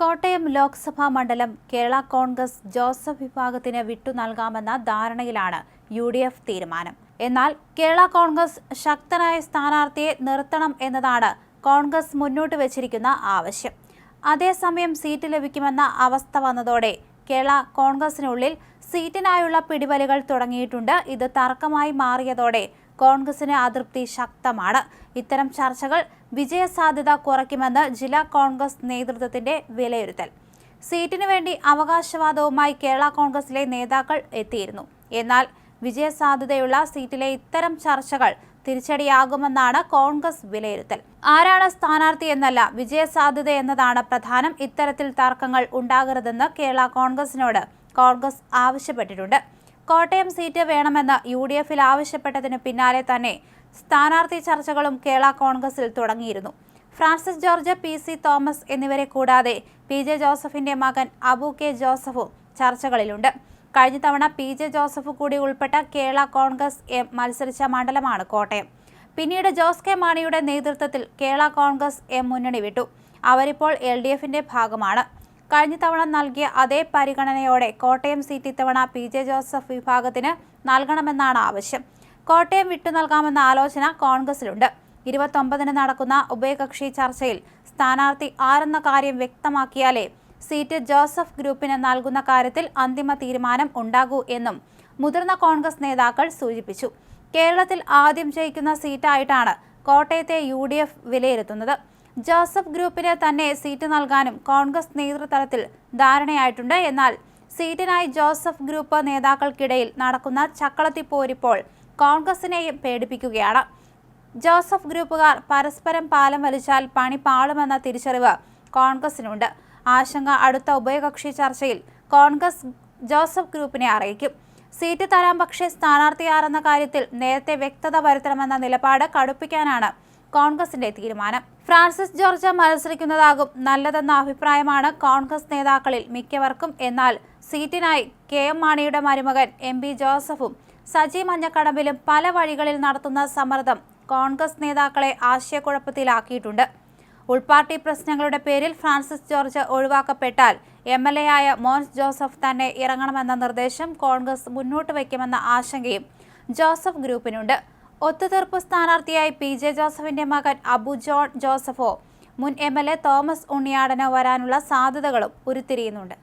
കോട്ടയം ലോക്സഭാ മണ്ഡലം കേരള കോൺഗ്രസ് ജോസഫ് വിഭാഗത്തിന് വിട്ടു നൽകാമെന്ന ധാരണയിലാണ് യു ഡി എഫ് തീരുമാനം. എന്നാൽ കേരള കോൺഗ്രസ് ശക്തനായ സ്ഥാനാർത്ഥിയെ നിർത്തണം എന്നതാണ് കോൺഗ്രസ് മുന്നോട്ട് വച്ചിരിക്കുന്ന ആവശ്യം. അതേസമയം സീറ്റ് ലഭിക്കുമെന്ന അവസ്ഥ വന്നതോടെ കേരള കോൺഗ്രസിനുള്ളിൽ സീറ്റിനായുള്ള പിടിവലികൾ തുടങ്ങിയിട്ടുണ്ട്. ഇത് തർക്കമായി മാറിയതോടെ കോൺഗ്രസിന് അതൃപ്തി ശക്തമാണ്. ഇത്തരം ചർച്ചകൾ വിജയസാധ്യത കുറയ്ക്കുമെന്ന് ജില്ലാ കോൺഗ്രസ് നേതൃത്വത്തിന്റെ വിലയിരുത്തൽ. സീറ്റിനു വേണ്ടി അവകാശവാദവുമായി കേരള കോൺഗ്രസിലെ നേതാക്കൾ എത്തിയിരുന്നു. എന്നാൽ വിജയസാധ്യതയുള്ള സീറ്റിലെ ഇത്തരം ചർച്ചകൾ തിരിച്ചടിയാകുമെന്നാണ് കോൺഗ്രസ് വിലയിരുത്തൽ. ആരാണ് സ്ഥാനാർത്ഥി എന്നല്ല വിജയസാധ്യത എന്നതാണ് പ്രധാനം. ഇത്തരത്തിൽ തർക്കങ്ങൾ ഉണ്ടാകരുതെന്ന് കേരള കോൺഗ്രസിനോട് കോൺഗ്രസ് ആവശ്യപ്പെട്ടിട്ടുണ്ട്. കോട്ടയം സീറ്റ് വേണമെന്ന് യു ഡി എഫിൽ ആവശ്യപ്പെട്ടതിന് പിന്നാലെ തന്നെ സ്ഥാനാർത്ഥി ചർച്ചകളും കേരള കോൺഗ്രസിൽ തുടങ്ങിയിരുന്നു. ഫ്രാൻസിസ് ജോർജ് പി സി തോമസ് എന്നിവരെ കൂടാതെ പി ജെ ജോസഫിന്റെ മകൻ അബു കെ ജോസഫും ചർച്ചകളിലുണ്ട്. കഴിഞ്ഞ തവണ പി ജെ ജോസഫ് കൂടി ഉൾപ്പെട്ട കേരള കോൺഗ്രസ് എം മത്സരിച്ച മണ്ഡലമാണ് കോട്ടയം. പിന്നീട് ജോസ് കെ മാണിയുടെ നേതൃത്വത്തിൽ കേരള കോൺഗ്രസ് എം മുന്നണി വിട്ടു. അവരിപ്പോൾ എൽ ഡി എഫിന്റെ ഭാഗമാണ്. കഴിഞ്ഞ തവണ നൽകിയ അതേ പരിഗണനയോടെ കോട്ടയം സീറ്റ് ഇത്തവണ പി ജെ ജോസഫ് വിഭാഗത്തിന് നൽകണമെന്നാണ് ആവശ്യം. കോട്ടയം വിട്ടു നൽകാമെന്ന ആലോചന കോൺഗ്രസിലുണ്ട്. ഇരുപത്തൊമ്പതിന് നടക്കുന്ന ഉഭയകക്ഷി ചർച്ചയിൽ സ്ഥാനാർത്ഥി ആരെന്ന കാര്യം വ്യക്തമാക്കിയാലേ സീറ്റ് ജോസഫ് ഗ്രൂപ്പിന് നൽകുന്ന കാര്യത്തിൽ അന്തിമ തീരുമാനം ഉണ്ടാകൂ എന്നും മുതിർന്ന കോൺഗ്രസ് നേതാക്കൾ സൂചിപ്പിച്ചു. കേരളത്തിൽ ആദ്യം ജയിക്കുന്ന സീറ്റായിട്ടാണ് കോട്ടയത്തെ യു ഡി എഫ് വിലയിരുത്തുന്നത്. ജോസഫ് ഗ്രൂപ്പിന് തന്നെ സീറ്റ് നൽകാനും കോൺഗ്രസ് നേതൃതലത്തിൽ ധാരണയായിട്ടുണ്ട്. എന്നാൽ സീറ്റിനായി ജോസഫ് ഗ്രൂപ്പ് നേതാക്കൾക്കിടയിൽ നടക്കുന്ന ചക്കളത്തിപ്പോരിപ്പോൾ കോൺഗ്രസിനെയും പേടിപ്പിക്കുകയാണ്. ജോസഫ് ഗ്രൂപ്പുകാർ പരസ്പരം പാലം വലിച്ചാൽ പണി പാളുമെന്ന തിരിച്ചറിവ് കോൺഗ്രസിനുണ്ട്. ആശങ്ക അടുത്ത ഉഭയകക്ഷി ചർച്ചയിൽ കോൺഗ്രസ് ജോസഫ് ഗ്രൂപ്പിനെ അറിയിക്കും. സീറ്റ് തരാം പക്ഷേ സ്ഥാനാർത്ഥിയാരെന്ന കാര്യത്തിൽ നേരത്തെ വ്യക്തത വരുത്തണമെന്ന നിലപാട് കടുപ്പിക്കാനാണ് കോൺഗ്രസിന്റെ തീരുമാനം. ഫ്രാൻസിസ് ജോർജ് മത്സരിക്കുന്നതാകും നല്ലതെന്ന അഭിപ്രായമാണ് കോൺഗ്രസ് നേതാക്കളിൽ മിക്കവർക്കും. എന്നാൽ സീറ്റിനായി കെ എം മാണിയുടെ മരുമകൻ എം പി ജോസഫും സജി മഞ്ഞക്കടമ്പിലും പല വഴികളിൽ നടത്തുന്ന സമ്മർദ്ദം കോൺഗ്രസ് നേതാക്കളെ ആശയക്കുഴപ്പത്തിലാക്കിയിട്ടുണ്ട്. ഉൾപാർട്ടി പ്രശ്നങ്ങളുടെ പേരിൽ ഫ്രാൻസിസ് ജോർജ് ഒഴിവാക്കപ്പെട്ടാൽ എം എൽ എ ആയ മോൻസ് ജോസഫ് തന്നെ ഇറങ്ങണമെന്ന നിർദ്ദേശം കോൺഗ്രസ് മുന്നോട്ട് വയ്ക്കുമെന്ന ആശങ്കയും ജോസഫ് ഗ്രൂപ്പിനുണ്ട്. ഒത്തുതീർപ്പ് സ്ഥാനാർത്ഥിയായി പി ജെ ജോസഫിന്റെ മകൻ അബു ജോൺ ജോസഫോ മുൻ എം എൽ എ തോമസ് ഉണ്ണിയാടനോ വരാനുള്ള സാധ്യതകളും ഉരുത്തിരിയുന്നുണ്ട്.